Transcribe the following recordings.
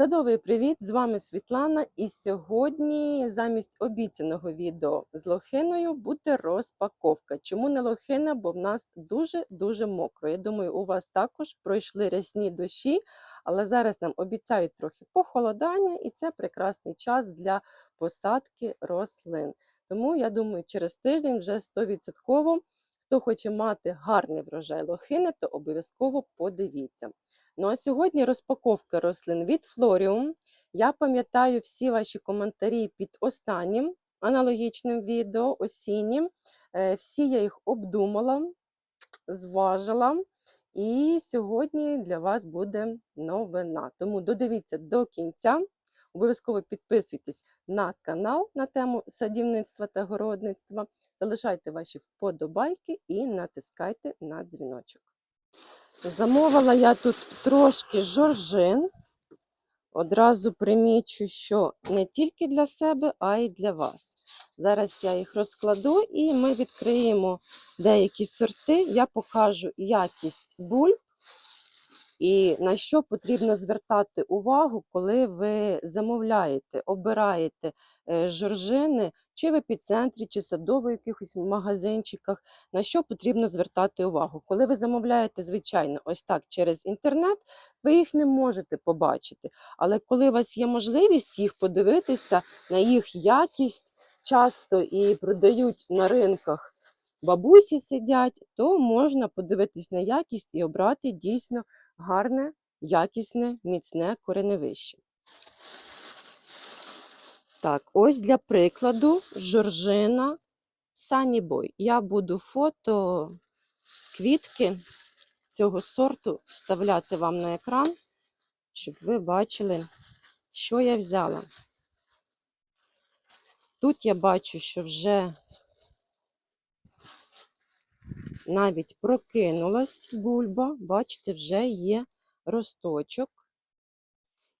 Садовий привіт! З вами Світлана. І сьогодні замість обіцяного відео з лохиною буде розпаковка. Чому не лохина? Бо в нас дуже-дуже мокро. Я думаю, у вас також пройшли рясні дощі, але зараз нам обіцяють трохи похолодання, і це прекрасний час для посадки рослин. Тому я думаю, через тиждень вже 100%, хто хоче мати гарний врожай лохини, то обов'язково подивіться. Ну а сьогодні розпаковка рослин від Флоріум. Я пам'ятаю всі ваші коментарі під останнім аналогічним відео, осіннім. Е, Всі я їх обдумала, зважила. І сьогодні для вас буде новина. Тому додивіться до кінця. Обов'язково підписуйтесь на канал на тему садівництва та городництва. Залишайте ваші вподобайки і натискайте на дзвіночок. Замовила я тут трошки жоржин. Одразу примічу, що не тільки для себе, а й для вас. Зараз я їх розкладу і ми відкриємо деякі сорти. Я покажу якість бульб і на що потрібно звертати увагу, коли ви замовляєте, обираєте е, жоржини чи в епіцентрі, чи садово якихось магазинчиках, на що потрібно звертати увагу. Коли ви замовляєте, звичайно, ось так через інтернет, ви їх не можете побачити. Але коли у вас є можливість їх подивитися на їх якість, часто і продають на ринках. Бабусі сидять, то можна подивитись на якість і обрати дійсно гарне, якісне, міцне кореневище. Так, ось для прикладу жоржина Санібой. Я буду фото квітки цього сорту вставляти вам на екран, щоб ви бачили, що я взяла. Тут я бачу, що вже навіть прокинулась бульба, бачите, вже є росточок.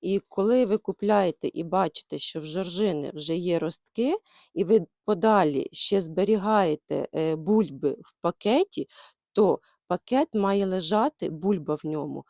І коли ви купляєте і бачите, що в жоржини вже є ростки, і ви подалі ще зберігаєте е, бульби в пакеті, то пакет має лежати, бульба в ньому,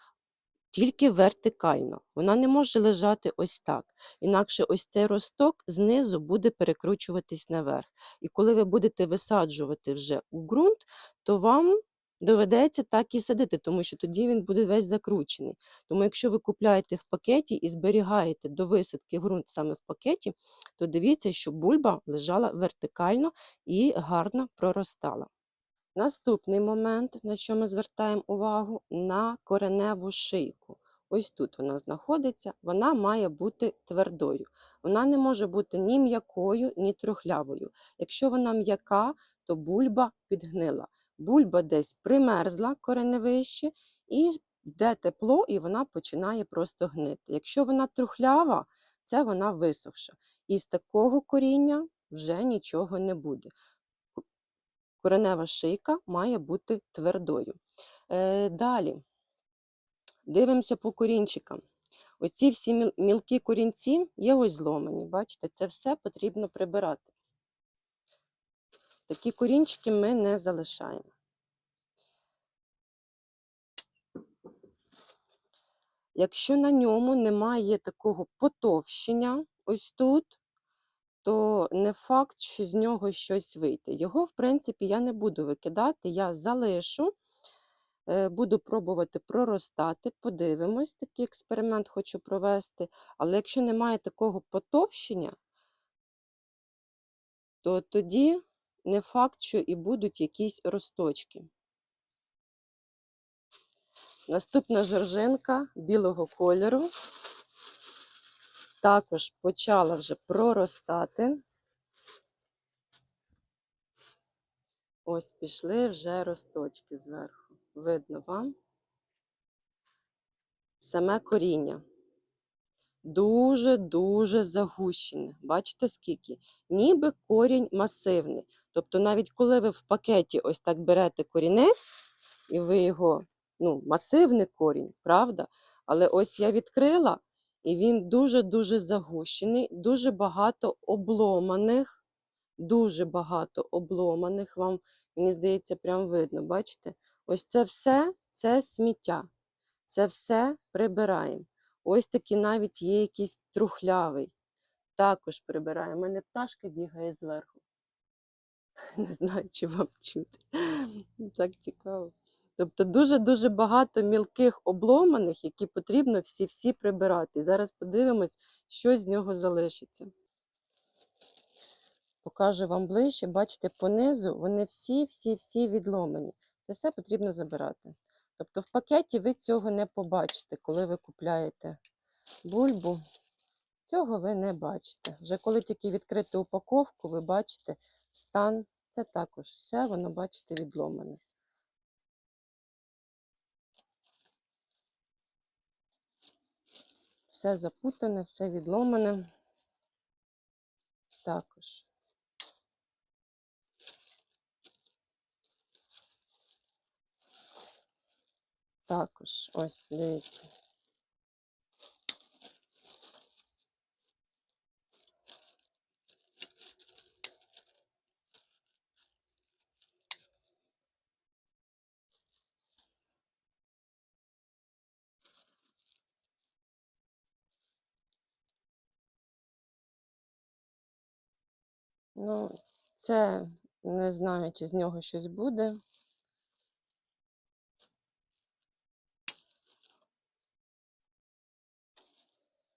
тільки вертикально. Вона не може лежати ось так. Інакше ось цей росток знизу буде перекручуватись наверх. І коли ви будете висаджувати вже у ґрунт, то вам доведеться так і садити, тому що тоді він буде весь закручений. Тому якщо ви купляєте в пакеті і зберігаєте до висадки ґрунт саме в пакеті, то дивіться, щоб бульба лежала вертикально і гарно проростала. Наступний момент, на що ми звертаємо увагу, на кореневу шийку. Ось тут вона знаходиться, вона має бути твердою. Вона не може бути ні м'якою, ні трухлявою. Якщо вона м'яка, то бульба підгнила. Бульба десь примерзла кореневище, і йде тепло, і вона починає просто гнити. Якщо вона трухлява, це вона висохша. І з такого коріння вже нічого не буде коренева шийка має бути твердою. Е, Далі дивимося по корінчикам. Оці всі мілкі корінці є ось зломані. Бачите, це все потрібно прибирати. Такі корінчики ми не залишаємо. Якщо на ньому немає такого потовщення, ось тут, то не факт, що з нього щось вийде. Його, в принципі, я не буду викидати, я залишу, е, буду пробувати проростати, подивимось, такий експеримент хочу провести. Але якщо немає такого потовщення, то тоді не факт, що і будуть якісь росточки. Наступна жоржинка білого кольору також почала вже проростати. Ось пішли вже росточки зверху. Видно вам саме коріння. Дуже-дуже загущене. Бачите, скільки? Ніби корінь масивний. Тобто, навіть коли ви в пакеті ось так берете корінець, і ви його, ну, масивний корінь, правда? Але ось я відкрила, і він дуже-дуже загущений, дуже багато обломаних, дуже багато обломаних. Вам, мені здається, прям видно, бачите? Ось це все це сміття. Це все прибираємо. Ось такий навіть є якийсь трухлявий. Також прибираю. У мене пташка бігає зверху. Не знаю, чи вам чути. Так цікаво. Тобто дуже-дуже багато мілких обломаних, які потрібно всі-всі прибирати. Зараз подивимось, що з нього залишиться. Покажу вам ближче. Бачите, понизу вони всі-всі-всі відломані. Це все потрібно забирати. Тобто в пакеті ви цього не побачите, коли ви купляєте бульбу. Цього ви не бачите. Вже коли тільки відкрити упаковку, ви бачите стан. Це також все, воно, бачите, відломане. Все запутане, все відломане. Також. Також, ось, дивіться. Ну, це не знаю, чи з нього щось буде.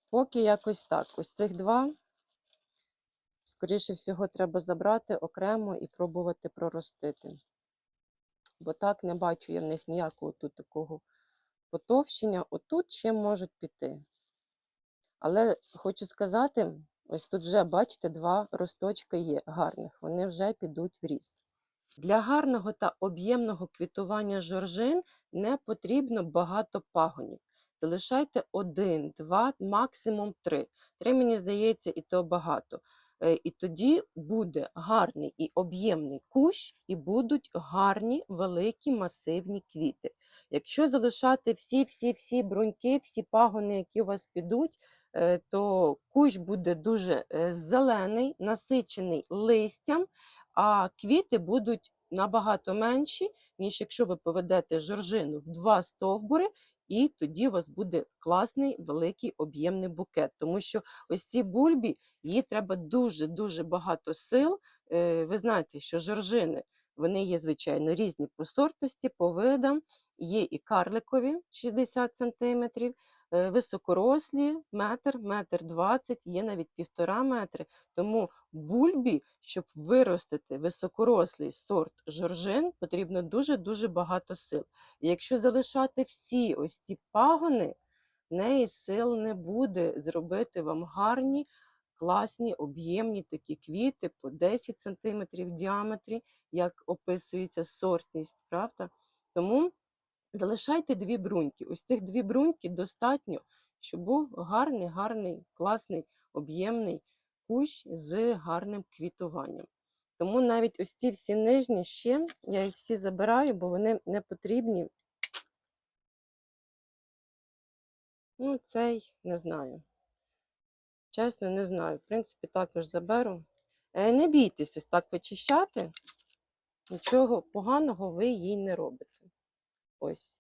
Поки якось так. Ось цих два, скоріше всього, треба забрати окремо і пробувати проростити. Бо так не бачу я в них ніякого тут такого потовщення. Отут ще можуть піти. Але хочу сказати, ось тут вже, бачите, два росточки є гарних, вони вже підуть в ріст. Для гарного та об'ємного квітування жоржин не потрібно багато пагонів. Залишайте один, два, максимум три. Три, мені здається, і то багато. Е, І тоді буде гарний і об'ємний кущ, і будуть гарні великі масивні квіти. Якщо залишати всі-всі-всі бруньки, всі пагони, які у вас підуть, то кущ буде дуже е, зелений, насичений листям, а квіти будуть набагато менші, ніж якщо ви поведете жоржину в два стовбури, і тоді у вас буде класний великий об'ємний букет. Тому що ось ці бульбі, їй треба дуже-дуже багато сил. Е, Ви знаєте, що жоржини вони є, звичайно, різні по сортності, по видам. Є і карликові 60 см, високорослі, метр, метр двадцять, є навіть півтора метри. Тому бульбі, щоб виростити високорослий сорт жоржин, потрібно дуже-дуже багато сил. І якщо залишати всі ось ці пагони, в неї сил не буде зробити вам гарні, класні, об'ємні такі квіти по 10 см в діаметрі, як описується сортність, правда? Тому залишайте дві бруньки. Ось цих дві бруньки достатньо, щоб був гарний, гарний, класний, об'ємний кущ з гарним квітуванням. Тому навіть ось ці всі нижні ще, я їх всі забираю, бо вони не потрібні. Ну, цей не знаю. Чесно, не знаю. В принципі, також заберу. Е, Не бійтесь ось так вичищати. Нічого поганого ви їй не робите. Ось.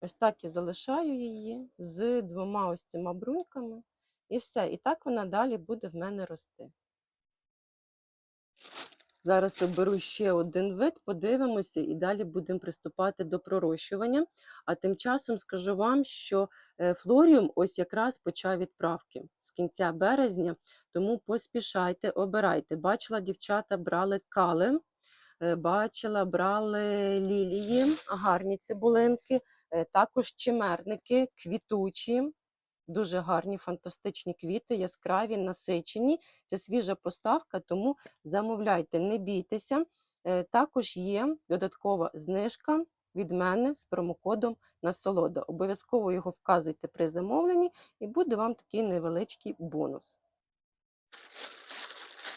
Ось так я залишаю її з двома ось цими бруньками. І все. І так вона далі буде в мене рости. Зараз оберу ще один вид, подивимося, і далі будемо приступати до пророщування. А тим часом скажу вам, що е, флоріум ось якраз почав відправки з кінця березня, тому поспішайте, обирайте. Бачила, дівчата брали кали, бачила, брали лілії, гарні цибулинки, е, також чимерники, квітучі. Дуже гарні, фантастичні квіти, яскраві, насичені. Це свіжа поставка, тому замовляйте, не бійтеся. Е, Також є додаткова знижка від мене з промокодом насолода. Обов'язково його вказуйте при замовленні, і буде вам такий невеличкий бонус.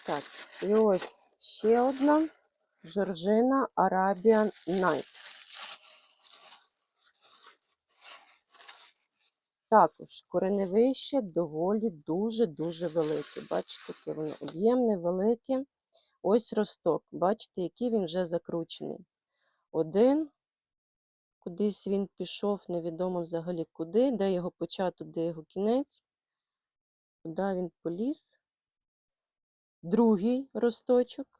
Так, і ось ще одна жоржина Arabian Night. Також кореневище доволі дуже-дуже велике. Бачите, яке воно об'ємне, велике. Ось росток. Бачите, який він вже закручений. Один кудись він пішов, невідомо взагалі куди, де його початок, де його кінець, куди він поліз. Другий росточок.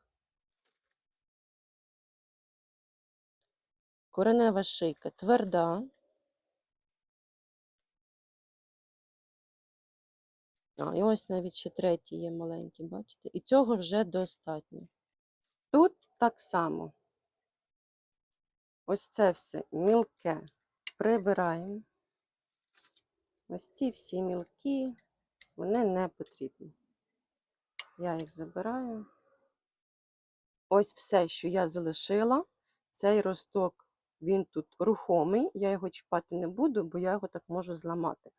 Коренева шийка тверда. А, і ось навіть ще третій є маленький, бачите? І цього вже достатньо. Тут так само. Ось це все мілке прибираємо. Ось ці всі мілкі, вони не потрібні. Я їх забираю. Ось все, що я залишила. Цей росток, він тут рухомий. Я його чіпати не буду, бо я його так можу зламати.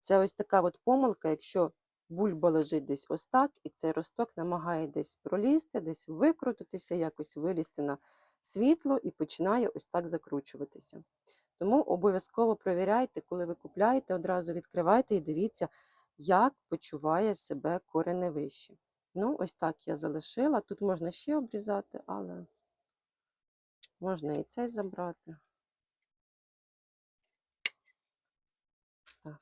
Це ось така от помилка, якщо бульба лежить десь ось так, і цей росток намагає десь пролізти, десь викрутитися, якось вилізти на світло і починає ось так закручуватися. Тому обов'язково провіряйте, коли ви купляєте, одразу відкривайте і дивіться, як почуває себе кореневище. Ну, ось так я залишила. Тут можна ще обрізати, але можна і цей забрати. Так.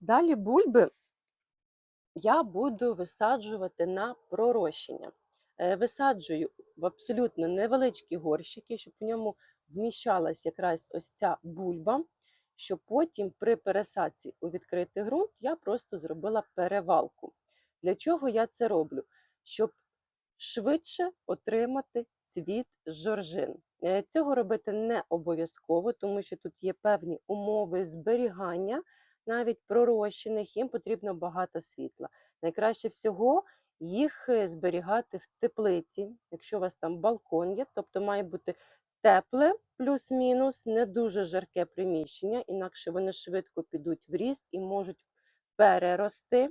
Далі бульби я буду висаджувати на пророщення. Е, Висаджую в абсолютно невеличкі горщики, щоб в ньому вміщалась якраз ось ця бульба, щоб потім при пересадці у відкритий ґрунт я просто зробила перевалку. Для чого я це роблю? Щоб швидше отримати цвіт жоржин. Е, Цього робити не обов'язково, тому що тут є певні умови зберігання, навіть пророщених, їм потрібно багато світла. Найкраще всього їх е, зберігати в теплиці, якщо у вас там балкон є, тобто має бути тепле, плюс-мінус, не дуже жарке приміщення, інакше вони швидко підуть в ріст і можуть перерости.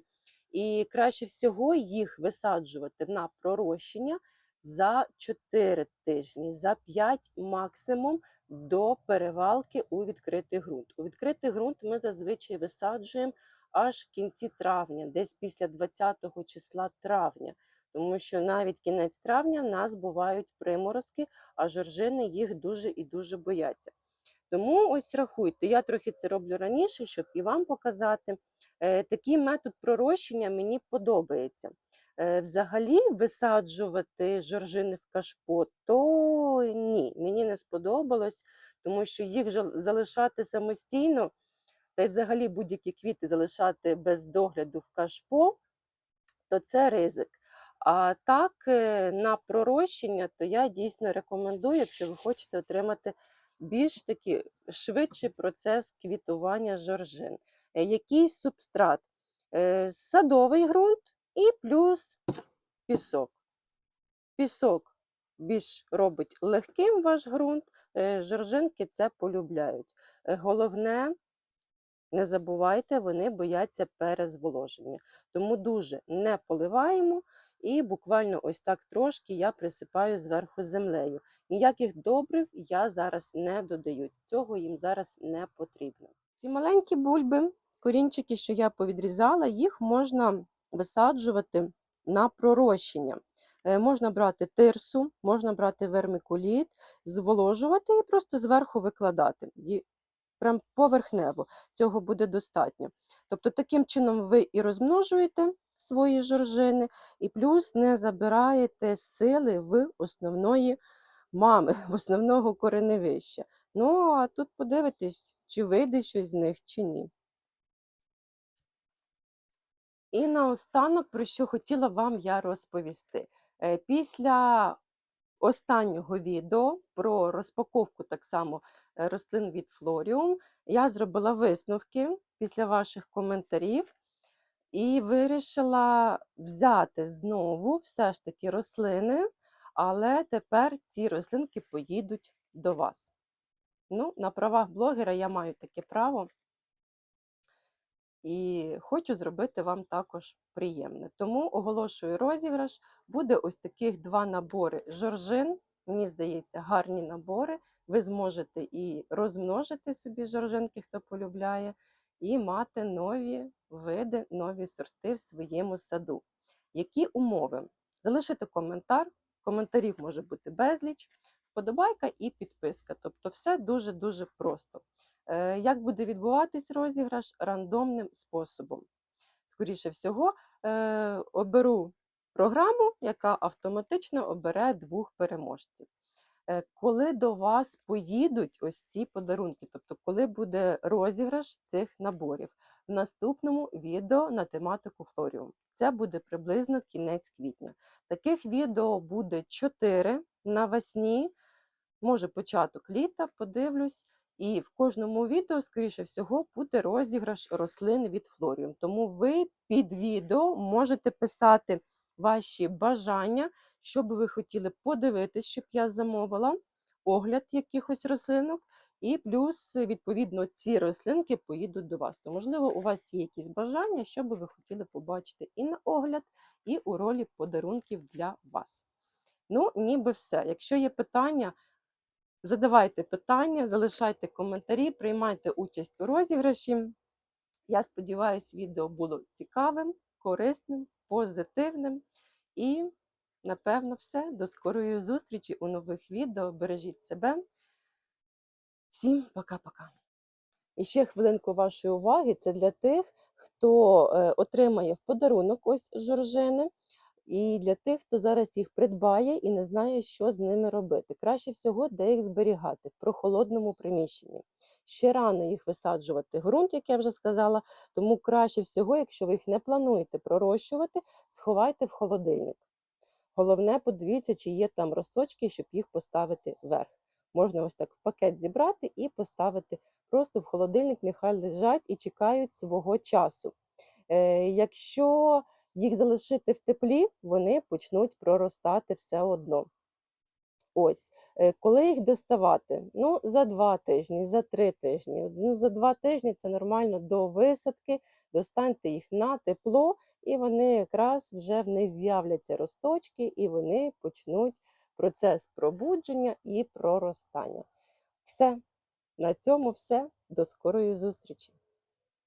І краще всього їх висаджувати на пророщення за 4 тижні, за 5 максимум до перевалки у відкритий ґрунт. У відкритий ґрунт ми зазвичай висаджуємо аж в кінці травня, десь після 20 числа травня. Тому що навіть кінець травня в нас бувають приморозки, а жоржини їх дуже і дуже бояться. Тому ось рахуйте, я трохи це роблю раніше, щоб і вам показати. Е, Такий метод пророщення мені подобається. Е, Взагалі висаджувати жоржини в кашпо, то ні, мені не сподобалось, тому що їх залишати самостійно, та й взагалі будь-які квіти залишати без догляду в кашпо, то це ризик. А так, е, на пророщення, то я дійсно рекомендую, якщо ви хочете отримати більш такий швидший процес квітування жоржин. Е, Який субстрат? Е, Садовий ґрунт і плюс пісок. Пісок більш робить легким ваш ґрунт, е, жоржинки це полюбляють. Головне, не забувайте, вони бояться перезволоження. Тому дуже не поливаємо і буквально ось так трошки я присипаю зверху землею. Ніяких добрив я зараз не додаю. Цього їм зараз не потрібно. Ці маленькі бульби, корінчики, що я повідрізала, їх можна висаджувати на пророщення. Е, Можна брати тирсу, можна брати вермикуліт, зволожувати і просто зверху викладати. І прям поверхнево цього буде достатньо. Тобто таким чином ви і розмножуєте свої жоржини, і плюс не забираєте сили в основної мами, в основного кореневища. Ну, а тут подивитись, чи вийде щось з них, чи ні. І наостанок, про що хотіла вам я розповісти. Е, Після останнього відео про розпаковку так само е, рослин від Флоріум, я зробила висновки після ваших коментарів і вирішила взяти знову все ж таки рослини, але тепер ці рослинки поїдуть до вас. Ну, на правах блогера я маю таке право. І хочу зробити вам також приємне. Тому оголошую розіграш. Буде ось таких два набори жоржин. Мені здається, гарні набори. Ви зможете і розмножити собі жоржинки, хто полюбляє, і мати нові види, нові сорти в своєму саду. Які умови? залишити коментар. Коментарів може бути безліч, вподобайка і підписка. Тобто, все дуже-дуже просто. Е, Як буде відбуватись розіграш рандомним способом? Скоріше всього, е, оберу програму, яка автоматично обере двох переможців. Е, Коли до вас поїдуть ось ці подарунки, тобто коли буде розіграш цих наборів в наступному відео на тематику Флоріум. Це буде приблизно кінець квітня. Таких відео буде 4 навесні, може початок літа, подивлюсь. І в кожному відео, скоріше всього, буде розіграш рослин від Флоріум. Тому ви під відео можете писати ваші бажання, що би ви хотіли подивитись, щоб я замовила огляд якихось рослинок. І плюс, відповідно, ці рослинки поїдуть до вас. То, можливо, у вас є якісь бажання, що би ви хотіли побачити і на огляд, і у ролі подарунків для вас. Ну, ніби все. Якщо є питання, задавайте питання, залишайте коментарі, приймайте участь у розіграші. Я сподіваюся, відео було цікавим, корисним, позитивним. І, напевно, все. До скорої зустрічі у нових відео. Бережіть себе. Всім пока-пока. І ще хвилинку вашої уваги це для тих, хто е, отримає в подарунок ось жоржини, і для тих, хто зараз їх придбає і не знає, що з ними робити. Краще всього, де їх зберігати в прохолодному приміщенні. Ще рано їх висаджувати ґрунт, як я вже сказала, тому краще всього, якщо ви їх не плануєте пророщувати, сховайте в холодильник. Головне, подивіться, чи є там росточки, щоб їх поставити вверх. Можна ось так в пакет зібрати і поставити просто в холодильник, нехай лежать і чекають свого часу. Е, якщо їх залишити в теплі, вони почнуть проростати все одно. Ось, е, коли їх доставати? Ну, за два тижні, за три тижні. Ну, за два тижні це нормально до висадки, достаньте їх на тепло, і вони якраз вже в них з'являться росточки, і вони почнуть процес пробудження і проростання. Все, на цьому все. До скорої зустрічі!